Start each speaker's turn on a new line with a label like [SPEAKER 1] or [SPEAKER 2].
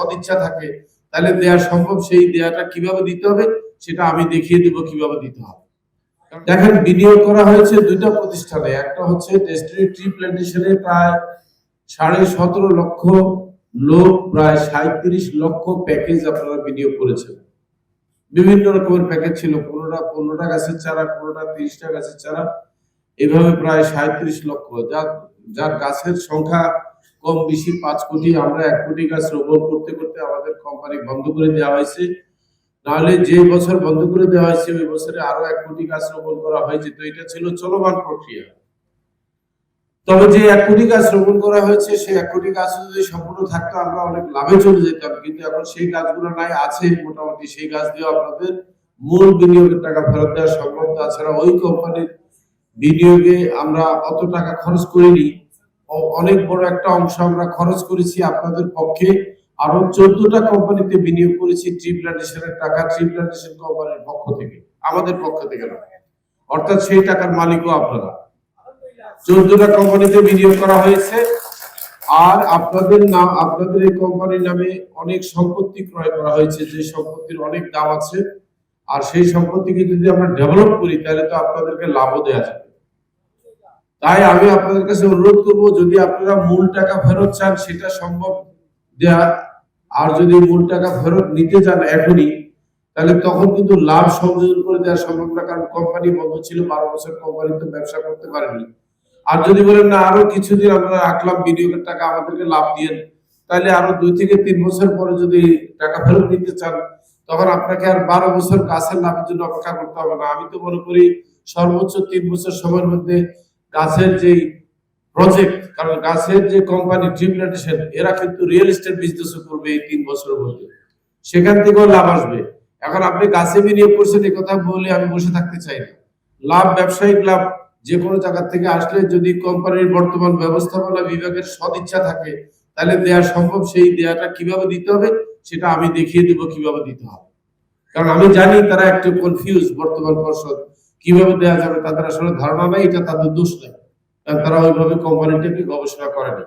[SPEAKER 1] সদিচ্ছা থাকে তাহলে দেয়া সম্ভব সেই দেয়াটা কীভাবে দিতে হবে সেটা আমি দেখিয়ে দেব কীভাবে দিতে হবে। দেখেন বিনিয়োগ করা হয়েছে দুইটা প্রতিষ্ঠানে একটা হচ্ছে ডেস্টিনি ট্রি প্ল্যান্টেশনে প্রায় সাড়ে সতেরো লক্ষ লোক প্রায় সাঁত্রিশ লক্ষ প্যাকেজ আপনারা বিনিয়োগ করেছেন। বিভিন্ন রকমের প্যাকেজ ছিল কোনোটা পনেরোটা গাছের চারা কোনোটা তিরিশটা গাছের চারা এভাবে প্রায় সাঁত্রিশ লক্ষ। যার যার গাছের সংখ্যা কম বেশি পাঁচ কোটি আমরা এক কোটি গাছ রোপণ করতে করতে আমাদের কোম্পানি বন্ধ করে দেওয়া হয়েছে। নাহলে যে বছর বন্ধ করে দেওয়া হয়েছে, ওই বছরে আরও এক কোটি গাছ রোপণ করা হয়েছে। তো এটা ছিল চলমান প্রক্রিয়া। তবে যে এক কোটি গাছ রোপণ করা হয়েছে, সেই এক কোটি গাছ যদি সম্পূর্ণ থাকতো, আমরা অনেক লাভে চলে যেতাম। কিন্তু এখন সেই গাছগুলো নাই, আছে মোটামুটি। সেই গাছ দিয়ে আপনাদের মূল বিনিয়োগের টাকা ফেরত দেওয়া সম্ভব। তাছাড়া ওই কোম্পানির বিনিয়োগে আমরা অত টাকা খরচ করিনি। অনেক বড় একটা অংশ আমরা খরচ করেছি আপনাদের পক্ষে। আরও চোদ্দটা কোম্পানিতে বিনিয়োগ করেছি ট্রি প্ল্যান্টেশনের টাকা ট্রি প্ল্যান্টেশন কোম্পানির পক্ষ থেকে, আমাদের পক্ষ থেকে নয়। অর্থাৎ সেই টাকার মালিকও আপনারা। চোদ্দটা কোম্পানিতে বিনিয়োগ করা হয়েছে। আর আপনাদের নাম আপনাদের এই কোম্পানির নামে অনেক সম্পত্তি ক্রয় করা হয়েছে, যে সম্পত্তির অনেক দাম আছে। আর সেই সম্পত্তিকে যদি আমরা ডেভেলপ করি, তাহলে তো আপনাদেরকে লাভও দেওয়া যাবে। তাই আমি আপনাদের কাছে অনুরোধ করব, যদি আপনারা মূল টাকা ফেরত চান, সেটা সম্ভব দেয়া। আর যদি মূল টাকা ফেরত নিতে চান এখনই, তাহলে তখন কিন্তু লাভ সংযোজন করে দেওয়া সম্ভব না, কারণ কোম্পানি বন্ধ ছিল, বারো বছর কোম্পানি তো ব্যবসা করতে পারেনি। আর যদি বলেন, না, আরও কিছুদিন আমরা রাখলাম, বিনিয়োগের টাকা আমাদেরকে লাভ দিয়ে তাহলে আরও দুই থেকে তিন বছর পরে যদি টাকা ফেরত নিতে চান, তখন আপনাকে আর বারো বছর গাছের লাভের জন্য অপেক্ষা করতে হবে না। আমি তো মনে করি, সর্বোচ্চ তিন বছর সময়ের মধ্যে গাছের যে প্রজেক্ট কারণ গাছের যে কোম্পানি ট্রি এরা কিন্তু রিয়েল এস্টেট বিজনেস করবে এই তিন বছরের মধ্যে। সেখান থেকেও লাভ আসবে। এখন আপনি গাছে বিনিয়োগ করছেন এই কথা বলে আমি বসে থাকতে চাই না। লাভ, ব্যবসায়িক লাভ, যে কোনো জায়গা থেকে আসলে যদি কোম্পানির বর্তমান ব্যবস্থাপনা বিভাগের সদিচ্ছা থাকে, তাহলে দেয়া সম্ভব। সেই দেয়াটা কীভাবে দিতে হবে, সেটা আমি দেখিয়ে দেব কীভাবে দিতে হবে। কারণ আমি জানি তারা একটু কনফিউজ বর্তমান পর্ষদ। কীভাবে দেওয়া যাবে তাদের আসলে ধারণা নাই, এটা তাদের দোষ নাই। কারণ তারা ওইভাবে কোম্পানিটাকে গবেষণা করেনি